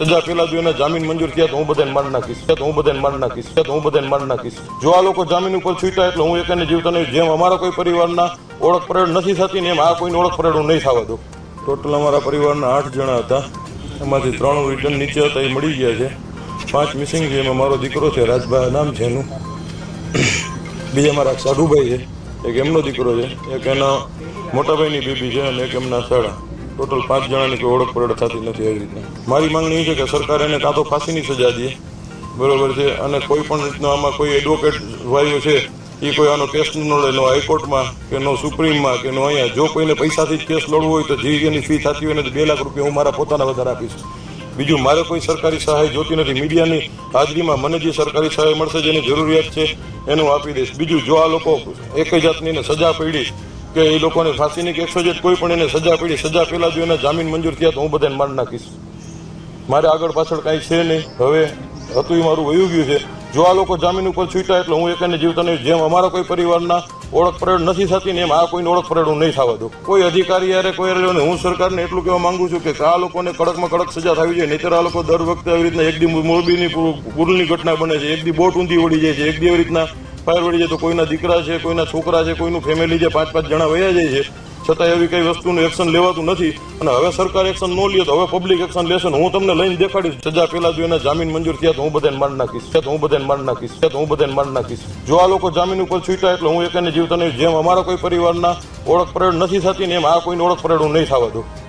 સજા પેલા જો એના જામીન મંજૂર થયા તો હું બધાને મારી નાખીશ તો હું બધાને મારી નાખીશ તો હું બધાને મારી નાખીશ. જો આ લોકો જામીન ઉપર છૂટા એટલે હું એકને જીવતા નહીં, જેમ અમારા કોઈ પરિવારના ઓળખ પરેડ નથી થતી ને એમ આ કોઈની ઓળખ પરેડ હું નહીં થવા દઉં. ટોટલ અમારા પરિવારના આઠ જણા હતા. એમાંથી ત્રણ રિટર્ન નીચે હતા, એ મળી ગયા છે. પાંચ મિસિંગ છે, એમાં મારો દીકરો છે રાજભાઈ નામ છે એનું. બીજા મારા સાધુભાઈ છે, એક એમનો દીકરો છે, એક એના મોટાભાઈની બેબી છે અને એક એમના સાડા ટોટલ પાંચ જણાની કોઈ ઓળખ પરેડ થતી નથી એવી રીતના. મારી માંગણી એ છે કે સરકાર એને કાં તો ફાંસીની સજા દે. બરોબર છે. અને કોઈ પણ રીતનો આમાં કોઈ એડવોકેટ ભાઈઓ છે, એ કોઈ આનો કેસ ન લડે નો હાઈકોર્ટમાં કે નો સુપ્રીમમાં કે નો અહીંયા. જો કોઈને પૈસાથી કેસ લડવો હોય તો જે એની ફી થતી હોય ને બે લાખ રૂપિયા હું મારા પોતાના વધારે આપીશ. બીજું, મારે કોઈ સરકારી સહાય જોતી નથી. મીડિયાની હાજરીમાં મને જે સરકારી સહાય મળશે જેની જરૂરિયાત છે, એનું આપી દઈશ. બીજું, જો આ લોકો એક જાતની સજા પડી કે એ લોકોને ફાંસીની કે એકસો જેટ કોઈ પણ એને સજા પડી, સજા પહેલાં જો એને જામીન મંજૂર થયા તો હું બધાને મારી નાખીશ. મારે આગળ પાછળ કાંઈ છે નહીં. હવે હતું એ મારું વયું ગયું છે. જો આ લોકો જામીન ઉપર છૂટ્યા એટલે હું એકને જીવતા નહીં જેમ અમારા કોઈ પરિવારના ઓળખ પરેડ નથી થતી ને એમ આ કોઈને ઓળખ પરેડ હું નહીં થવા દઉં. કોઈ અધિકારી યારે કોઈ નહીં. હું સરકારને એટલું કહેવા માંગુ છું કે આ લોકોને કડકમાં કડક સજા થવી જોઈએ. નહીતર આ લોકો દર વખતે આવી રીતના એક દી મોરબીની પુલની ઘટના બને છે. એક દી બોટ ઊંધી વળી જાય છે. એક દી એવી રીતના ફાયર વળી જાય તો કોઈના દીકરા છે, કોઈના છોકરા છે, કોઈનું ફેમિલી છે પાંચ પાંચ જણા વયા જાય છે છતાં એવી કઈ વસ્તુનું એક્શન લેવાતું નથી. અને હવે સરકાર એક્શન ન લે તો હવે પબ્લિક એક્શન લેશે હું તમને લઈને દેખાડીશ. સજા પહેલા જો એના જામીન મંજૂર થયા તો હું બધાને માંડ નાખીશ. તો હું બધાને માંડ નાખીશ. તો હું બધાને માંડ નાખીશ. જો આ લોકો જામીન ઉપર છૂટ્યા એટલે હું એકને જીવતા નહીં. જેમ અમારા કોઈ પરિવારના ઓળખ પરેડ નથી થતી ને એમ આ કોઈની ઓળખ પરેડ હું નહીં થવા દઉં